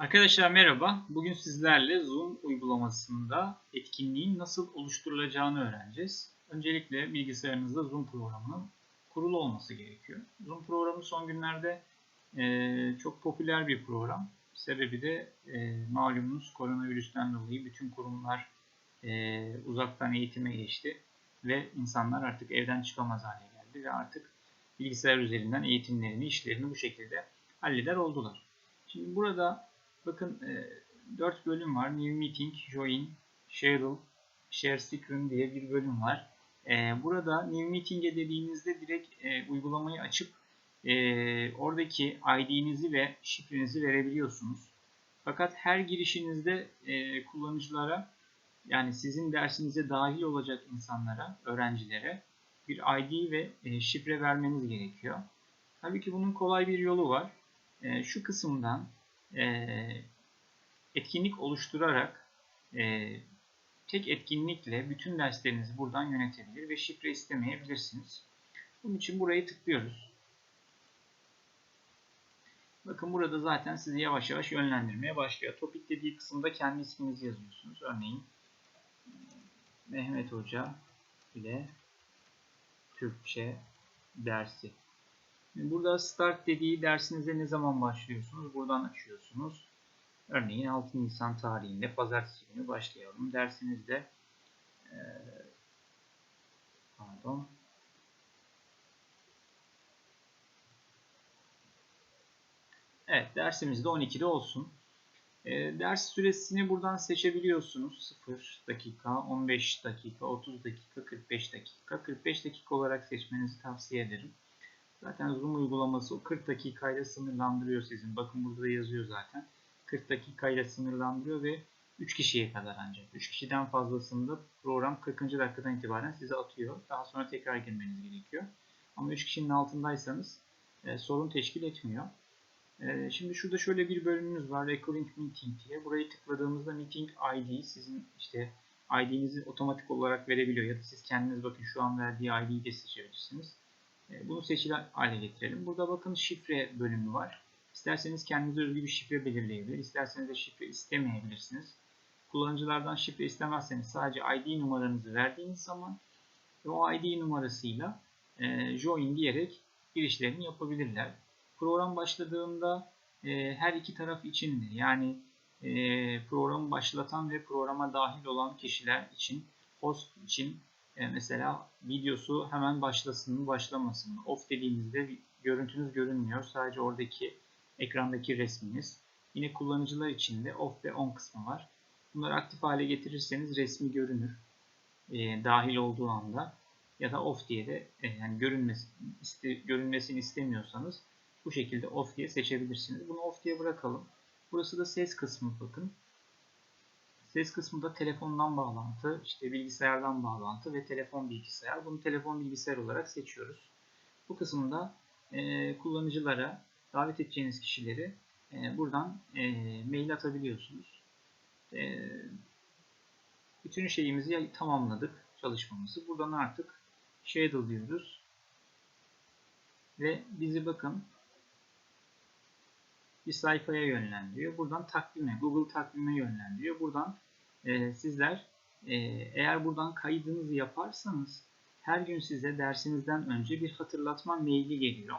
Arkadaşlar merhaba. Bugün sizlerle Zoom uygulamasında etkinliğin nasıl oluşturulacağını öğreneceğiz. Öncelikle bilgisayarınızda Zoom programının kurulu olması gerekiyor. Zoom programı son günlerde e, çok popüler bir program. Sebebi de e, malumunuz koronavirüsten dolayı bütün kurumlar e, uzaktan eğitime geçti ve insanlar artık evden çıkamaz hale geldi ve artık bilgisayar üzerinden eğitimlerini, işlerini bu şekilde halleder oldular. Şimdi burada Bakın e, 4 bölüm var. New Meeting, Join, Share, Share Screen diye bir bölüm var. E, burada New Meeting'e dediğinizde direkt e, uygulamayı açıp e, oradaki ID'nizi ve şifrenizi verebiliyorsunuz. Fakat her girişinizde e, kullanıcılara yani sizin dersinize dahil olacak insanlara, öğrencilere bir ID ve e, şifre vermeniz gerekiyor. Tabii ki bunun kolay bir yolu var. E, şu kısımdan e, etkinlik oluşturarak e, tek etkinlikle bütün derslerinizi buradan yönetebilir ve şifre istemeyebilirsiniz. Bunun için burayı tıklıyoruz. Bakın burada zaten sizi yavaş yavaş yönlendirmeye başlıyor. Topik dediği kısımda kendi isminizi yazıyorsunuz. Örneğin Mehmet Hoca ile Türkçe dersi Burada start dediği dersinize ne zaman başlıyorsunuz? Buradan açıyorsunuz. Örneğin 6 Nisan tarihinde pazartesi günü başlayalım. Dersinizde e, pardon Evet dersimiz de 12'de olsun. E, ders süresini buradan seçebiliyorsunuz. 0 dakika, 15 dakika, 30 dakika, 45 dakika. 45 dakika olarak seçmenizi tavsiye ederim. Zaten Zoom uygulaması o 40 dakikayla sınırlandırıyor sizin. Bakın burada da yazıyor zaten. 40 dakikayla sınırlandırıyor ve 3 kişiye kadar ancak. 3 kişiden fazlasında program 40. dakikadan itibaren size atıyor. Daha sonra tekrar girmeniz gerekiyor. Ama 3 kişinin altındaysanız e, sorun teşkil etmiyor. E, şimdi şurada şöyle bir bölümümüz var. Recurring Meeting diye. Burayı tıkladığımızda Meeting ID sizin işte ID'nizi otomatik olarak verebiliyor. Ya da siz kendiniz bakın şu an verdiği ID'yi de seçebilirsiniz. E, bunu seçili hale getirelim. Burada bakın şifre bölümü var. İsterseniz kendinize özgü bir şifre belirleyebilir. İsterseniz de şifre istemeyebilirsiniz. Kullanıcılardan şifre istemezseniz sadece ID numaranızı verdiğiniz zaman o ID numarasıyla e, join diyerek girişlerini yapabilirler. Program başladığında e, her iki taraf için de yani e, programı başlatan ve programa dahil olan kişiler için, host için e, mesela videosu hemen başlasın mı başlamasın mı? Off dediğimizde görüntünüz görünmüyor. Sadece oradaki ekrandaki resminiz. Yine kullanıcılar için de off ve on kısmı var. Bunları aktif hale getirirseniz resmi görünür. E, dahil olduğu anda ya da off diye de e, yani görünmesi, iste, görünmesini istemiyorsanız bu şekilde off diye seçebilirsiniz. Bunu off diye bırakalım. Burası da ses kısmı bakın. Ses kısmında telefondan bağlantı, işte bilgisayardan bağlantı ve telefon bilgisayar. Bunu telefon bilgisayar olarak seçiyoruz. Bu kısımda e, kullanıcılara, davet edeceğiniz kişileri e, buradan e, mail atabiliyorsunuz. E, bütün şeyimizi tamamladık, çalışmamızı. Buradan artık schedule diyoruz. Ve bizi bakın bir sayfaya yönlendiriyor. Buradan takvime, Google takvime yönlendiriyor. Buradan e, sizler e, eğer buradan kaydınızı yaparsanız her gün size dersinizden önce bir hatırlatma maili geliyor.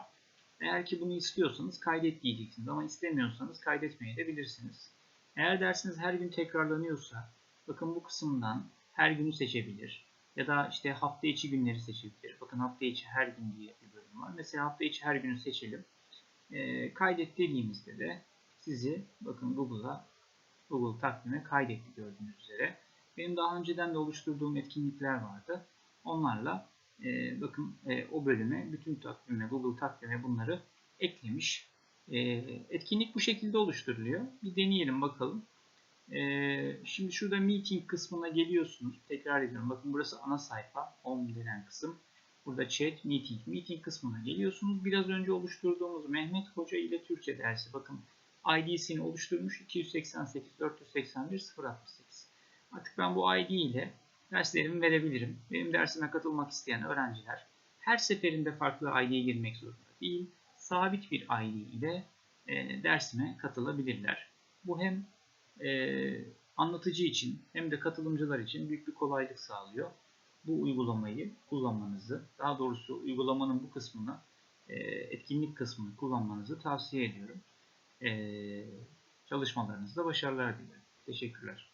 Eğer ki bunu istiyorsanız kaydet diyeceksiniz ama istemiyorsanız kaydetmeye de bilirsiniz. Eğer dersiniz her gün tekrarlanıyorsa bakın bu kısımdan her günü seçebilir. Ya da işte hafta içi günleri seçebilir. Bakın hafta içi her gün diye bir bölüm var. Mesela hafta içi her günü seçelim e, kaydet dediğimizde de sizi bakın Google'a Google takvime kaydetti gördüğünüz üzere. Benim daha önceden de oluşturduğum etkinlikler vardı. Onlarla e, bakın e, o bölüme bütün takvime Google takvime bunları eklemiş. E, etkinlik bu şekilde oluşturuluyor. Bir deneyelim bakalım. E, şimdi şurada meeting kısmına geliyorsunuz. Tekrar ediyorum. Bakın burası ana sayfa. Home denen kısım. Burada chat, meeting, meeting kısmına geliyorsunuz. Biraz önce oluşturduğumuz Mehmet Hoca ile Türkçe dersi. Bakın ID'sini oluşturmuş 288 481 068. Artık ben bu ID ile derslerimi verebilirim. Benim dersime katılmak isteyen öğrenciler her seferinde farklı ID'ye girmek zorunda değil. Sabit bir ID ile e, dersime katılabilirler. Bu hem e, anlatıcı için hem de katılımcılar için büyük bir kolaylık sağlıyor. Bu uygulamayı kullanmanızı, daha doğrusu uygulamanın bu kısmını, e, etkinlik kısmını kullanmanızı tavsiye ediyorum. E, çalışmalarınızda başarılar dilerim. Teşekkürler.